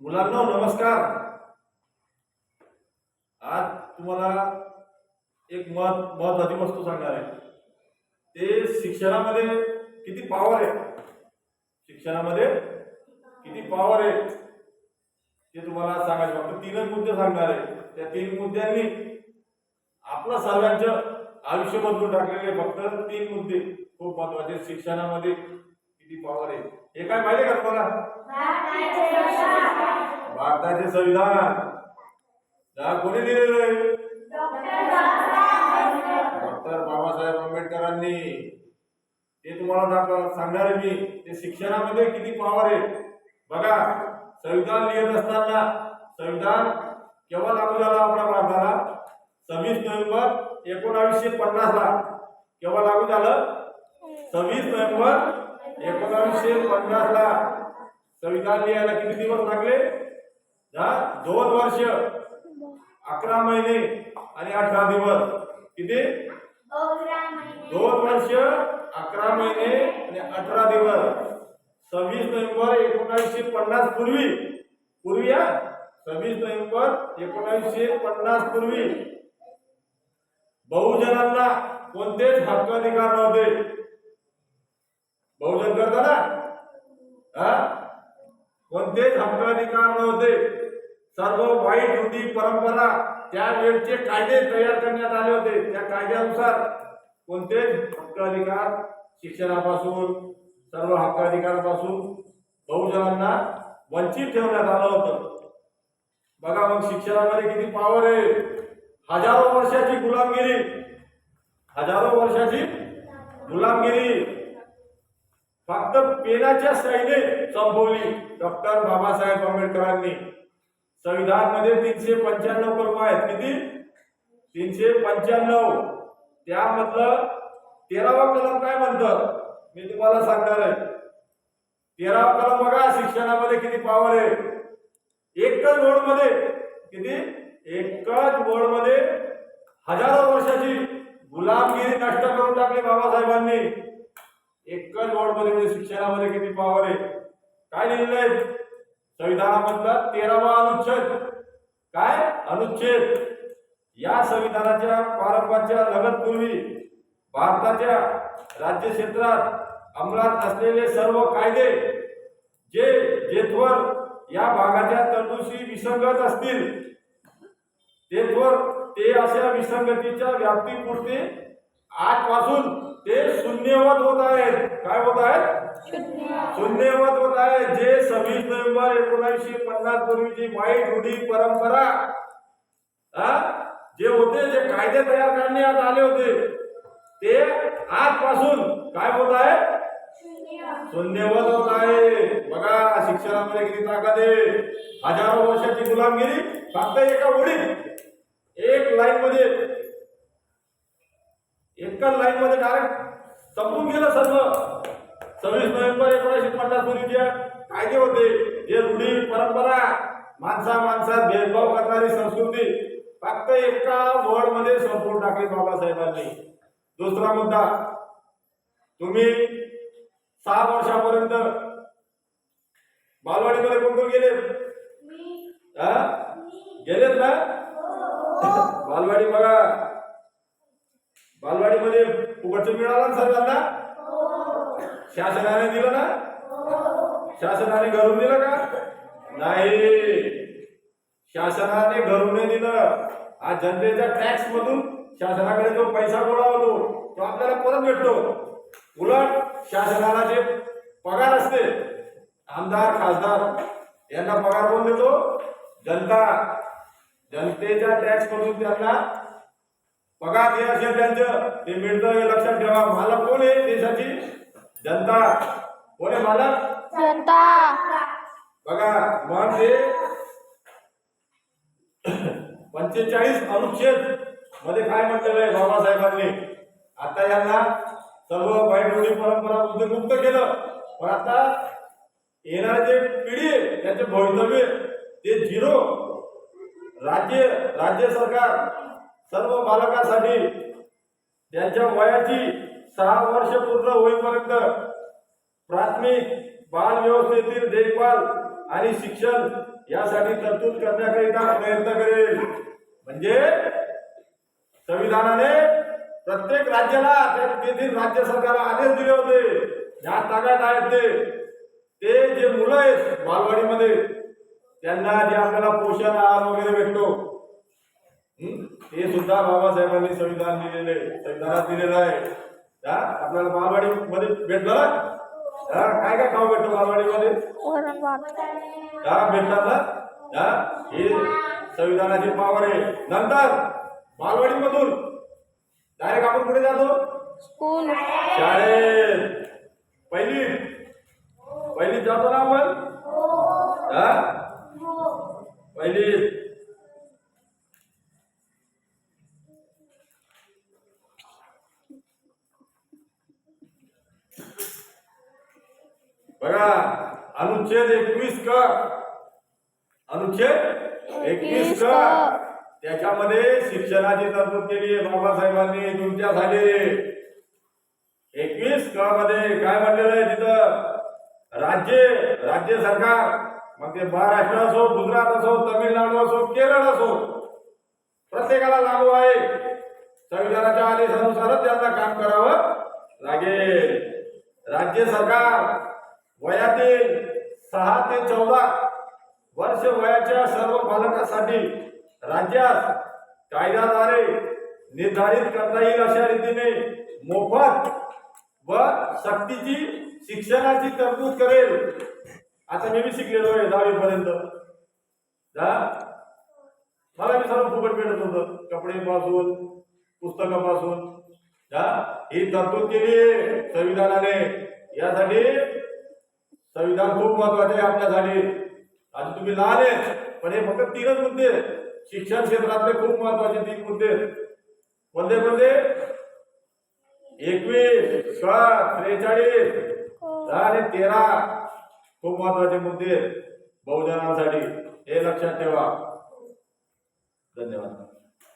मुलांना नमस्कार. आज तुम्हाला एक मत महत्वाची वस्तू सांगणार आहे. ते शिक्षणामध्ये किती पॉवर आहे? शिक्षणामध्ये किती पॉवर आहे? ते तुम्हाला सांगायचे फक्त तीनच मुद्दे सांगणार आहे. त्या तीन मुद्द्यांनी आपलं सर्वांचं आयुष्य बदलून टाकलेले फक्त तीन मुद्दे खूप महत्त्वाचे शिक्षणामध्ये किती पॉवर आहे? हे काय माहिती का तुम्हाला? भारताचे संविधान. कोणी दिलेलं आहे? डॉक्टर बाबासाहेब आंबेडकरांनी. ते तुम्हाला दाखव सांगणार आहे मी. ते शिक्षणामध्ये किती पॉवर आहे? बघा संविधान लिहित असताना संविधान केव्हा लागू झाला आपल्या भारताला? सव्वीस नोव्हेंबर एकोणावीसशे पन्नास ला केव्हा लागू झालं? सव्वीस नोव्हेंबर एकोणावीसशे पन्नास ला संविधान लिहायला किती दिवस लागले? हा दोन वर्ष. अकरा महिने आणि अठरा दिवस. किती? दोन वर्ष अकरा महिने आणि अठरा दिवस. सव्वीस नोव्हेंबर एकोणावीसशे पन्नास पूर्वी. पूर्वी हा? सव्वीस नोव्हेंबर एकोणावीसशे पन्नास पूर्वी. बहुजनांना कोणतेच हक्क अधिकार नव्हते. बहुजन करता ना हा? कोणतेच हक्क अधिकार नव्हते. सर्व वाईट होती परंपरा त्यावेळचे कायदे तयार करण्यात आले होते. त्या कायद्यानुसार कोणतेच हक्क अधिकार शिक्षणापासून सर्व हक्क अधिकारापासून बहुजनांना वंचित ठेवण्यात आलं होतं. बघा मग शिक्षणामध्ये किती पॉवर आहे. हजारो वर्षाची गुलामगिरी. हजारो वर्षाची गुलामगिरी. फक्त पेनाच्या सैने संपवली. डॉक्टर बाबासाहेब आंबेडकरांनी. संविधानमध्ये तीनशे पंच्याण्णव कलम आहेत. किती? तीनशे पंच्याण्णव. त्यामधलं तेरावा कलम काय म्हणतं मी तुम्हाला सांगणार आहे. तेरावा कलम बघा शिक्षणामध्ये किती पॉवर आहे. एकच बोर्डमध्ये किती? एकच बोर्डमध्ये हजारो वर्षाची गुलामगिरी नष्ट करून टाकली बाबासाहेबांनी. एकच बोर्डमध्ये म्हणजे शिक्षणामध्ये किती पॉवर आहे? काय लिहिलेलं आहे? संविधानामधला तेरावा अनुच्छेद. काय? अनुच्छेद. या संविधानाच्या प्रारंभाच्या लगतपूर्वी भारताच्या राज्य क्षेत्रात अंमलात असलेले सर्व कायदे जे जेथवर या भागाच्या तरतुशी विसंगत असतील तेथवर ते अशा विसंगतीच्या व्याप्तीपुरते आजपासून ते शून्यवत होत आहेत. काय होत आहेत? शून्यवत होत आहे जे सव्वीस नोव्हेंबर एकोणीसशे पन्नास पूर्वीची वाईट रूढी परंपरा हा जे होते जे कायदे तयार करण्यात आले होते ते आजपासून काय होत आहे? शून्यवत होत आहे. बघा शिक्षणामध्ये किती ताकद आहे. हजारो वर्षाची गुलामगिरी फक्त एका ओळीत एक लाईन मध्ये एका लाईन मध्ये डायरेक्ट संपून गेलं सर्व. सव्वीस नोव्हेंबर एकोणीसशे पन्नास पूर्वीचे कायदे होते जे रूढी परंपरा माणसा माणसात भेदभाव करणारी संस्कृती फक्त एका वर्डमध्ये संपून टाकली बाबासाहेबांनी. दुसरा मुद्दा तुम्ही सहा वर्षापर्यंत बालवाडीमध्ये कोण कोण गेले हा? गेलेत ना? बालवाडी बघा. बालवाडीमध्ये फुकटचं मिळालं ना सर्वांना? शासनाने दिलं ना? शासनाने घरून दिलं का? नाही. शासनाने घरून नाही दिलं. आज जनतेच्या टॅक्स मधून शासनाकडे जो पैसा गोळा होतो तो आपल्याला परत भेटतो. उलट शासनाला जे पगार असते आमदार खासदार यांना पगार कोण देतो? जनता. जनतेच्या टॅक्स मधून त्यांना पगार जे असेल त्यांचं ते मिळतं हे लक्षात ठेवा. मालक कोण आहे देशाची? जनता. कोण आहे मालक? जनता. बघा मग ते पंचेचाळीस अनुच्छेदमध्ये काय म्हटलेलं आहे बाबासाहेबांनी? आता यांना सर्व वाईट रूढी परंपरा बुद्ध मुक्त केलं. पण आता येणारे जे पिढी त्याचे भवितव्य ते झिरो. राज्य राज्य सरकार. सर्व बालकांसाठी त्यांच्या वयाची सहा वर्ष पूर्ण होईपर्यंत प्राथमिक बाल व्यवस्थेतील देखभाल आणि शिक्षण यासाठी तरतूद करण्याकरिता प्रयत्न करेल. म्हणजे संविधानाने प्रत्येक राज्याला तेथील राज्य सरकारला आदेश दिले होते ज्या ताब्यात आहेत ते ते जे मुलं आहेत बालवाडीमध्ये त्यांना जे आपल्याला पोषण आहार वगैरे भेटतो हं? ते सुद्धा बाबासाहेबांनी संविधान दिलेले संविधानात दिलेलं आहे. हा? आपल्याला बालवाडी मध्ये भेटलं ना? हा? काय काय खाऊ वरण भात का भेटतात ना? हा? हे संविधानाची पावर आहे. नंतर बालवाडीमधून डायरेक्ट आपण कुठे जातो? स्कूल. शाळेत. पहिली. पहिली जातो ना आपण? हा. पहिली बघा अनुच्छेद एकवीस क. अनुच्छेद एकवीस क. त्याच्यामध्ये शिक्षणाची तरतूद केली आहे बाबासाहेबांनी तुमच्यासाठी एकवीस क मध्ये काय म्हणलेलं आहे तिथं? राज्य राज्य सरकार. मग ते महाराष्ट्र असो गुजरात असो तमिळनाडू असो केरळ असो प्रत्येकाला लागू आहे. संविधानाच्या आदेशानुसारच त्यांना काम करावं लागेल. राज्य सरकार वयातील सहा ते चौदा वर्ष वयाच्या सर्व बालकांसाठी राज्यात कायद्याद्वारे निर्धारित करता येईल अशा रीतीने मोफत व सक्तीची शिक्षणाची तरतूद करेल. आता मी बी शिकलेलो आहे दहावी पर्यंत मला मी सर्व फुकट भेटत होतं. कपडे पासून पुस्तकापासून. हा? ही तरतूद केली आहे संविधानाने. यासाठी संविधान खूप महत्त्वाचे आहे आपल्यासाठी. आणि तुम्ही लहान आहेत पण हे फक्त तीनच मुद्दे आहेत. शिक्षण क्षेत्रातले खूप महत्त्वाचे तीन मुद्दे आहेत. कोणते कोणते? एकवीस सात त्रेचाळीस दहा आणि तेरा. खूप महत्त्वाचे मुद्दे बहुजनांसाठी. हे लक्षात ठेवा. धन्यवाद.